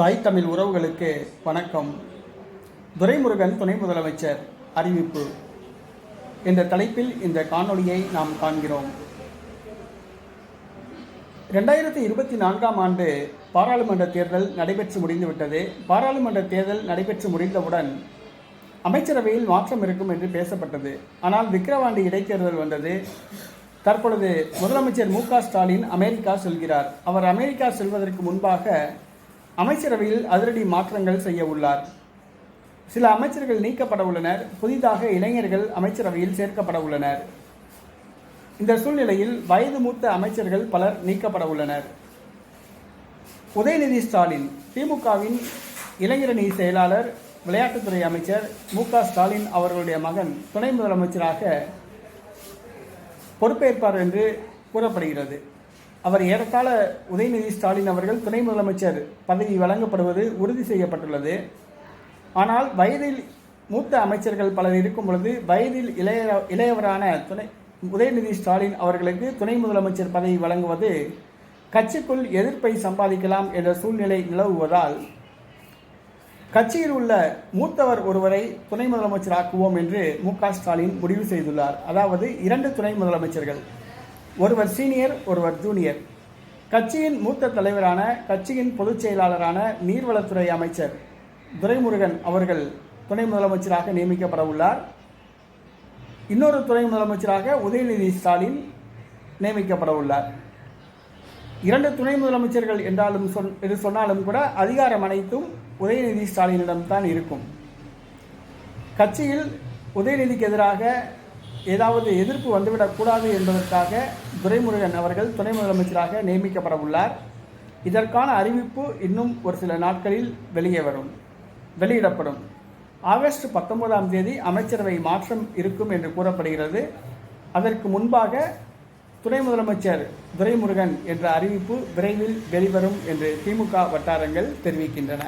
தாய் தமிழ் உறவுகளுக்கு வணக்கம். துரைமுருகன் துணை முதலமைச்சர் அறிவிப்பு. என்ற தலைப்பில் இந்த காணொளியை நாம் காண்கிறோம். ரெண்டாயிரத்தி இருபத்தி நான்காம் ஆண்டு பாராளுமன்ற தேர்தல் நடைபெற்று முடிந்துவிட்டது. பாராளுமன்ற தேர்தல் நடைபெற்று முடிந்தவுடன் அமைச்சரவையில் மாற்றம் இருக்கும் என்று பேசப்பட்டது. ஆனால் விக்கிரவாண்டி இடைத்தேர்தல் வந்தது. தற்பொழுது முதலமைச்சர் மு க ஸ்டாலின் அமெரிக்கா செல்கிறார். அவர் அமெரிக்கா செல்வதற்கு முன்பாக அமைச்சரவையில் அதிரடி மாற்றங்கள் செய்ய உள்ளார். சில அமைச்சர்கள் நீக்கப்பட உள்ளனர். புதிதாக இளைஞர்கள் அமைச்சரவையில் சேர்க்கப்பட உள்ளனர். இந்த சூழ்நிலையில் வயது மூத்த அமைச்சர்கள் பலர் நீக்கப்பட உள்ளனர். உதயநிதி ஸ்டாலின் திமுகவின் இளைஞரணி செயலாளர் விளையாட்டுத்துறை அமைச்சர் மு க ஸ்டாலின் அவர்களுடைய மகன் துணை முதலமைச்சராக பொறுப்பேற்பார் என்று கூறப்படுகிறது. அவர் ஏறத்தாழ உதயநிதி ஸ்டாலின் அவர்கள் துணை முதலமைச்சர் பதவி வழங்கப்படுவது உறுதி செய்யப்பட்டுள்ளது. ஆனால் வயதில் மூத்த அமைச்சர்கள் பலர் இருக்கும் பொழுது வயதில் இளைய இளையவரான துணை உதயநிதி ஸ்டாலின் அவர்களுக்கு துணை முதலமைச்சர் பதவி வழங்குவது கட்சிக்குள் எதிர்ப்பை சம்பாதிக்கலாம் என்ற சூழ்நிலை நிலவுவதால் கட்சியில் உள்ள மூத்தவர் ஒருவரை துணை முதலமைச்சராக்குவோம் என்று மு ஸ்டாலின் முடிவு செய்துள்ளார். அதாவது இரண்டு துணை முதலமைச்சர்கள். ஒருவர் சீனியர் ஒருவர் ஜூனியர். கட்சியின் மூத்த தலைவரான கட்சியின் பொதுச் செயலாளரான நீர்வளத்துறை அமைச்சர் துரைமுருகன் அவர்கள் துணை முதலமைச்சராக நியமிக்கப்பட உள்ளார். இன்னொரு துணை முதலமைச்சராக உதயநிதி ஸ்டாலின் நியமிக்கப்பட உள்ளார். இரண்டு துணை முதலமைச்சர்கள் என்றாலும் சொன் என்று சொன்னாலும் கூட அதிகாரம் அனைத்தும் உதயநிதி ஸ்டாலினிடம்தான் இருக்கும். கட்சியில் உதயநிதிக்கு எதிராக ஏதாவது எதிர்ப்பு வந்துவிடக்கூடாது என்பதற்காக துரைமுருகன் அவர்கள் துணை முதலமைச்சராக நியமிக்கப்பட உள்ளார். இதற்கான அறிவிப்பு இன்னும் ஒரு சில நாட்களில் வெளியே வரும் வெளியிடப்படும். ஆகஸ்ட் பத்தொன்பதாம் தேதி அமைச்சரவை மாற்றம் இருக்கும் என்று கூறப்படுகிறது. அதற்கு முன்பாக துணை முதலமைச்சர் துரைமுருகன் என்ற அறிவிப்பு விரைவில் வெளிவரும் என்று திமுக வட்டாரங்கள் தெரிவிக்கின்றன.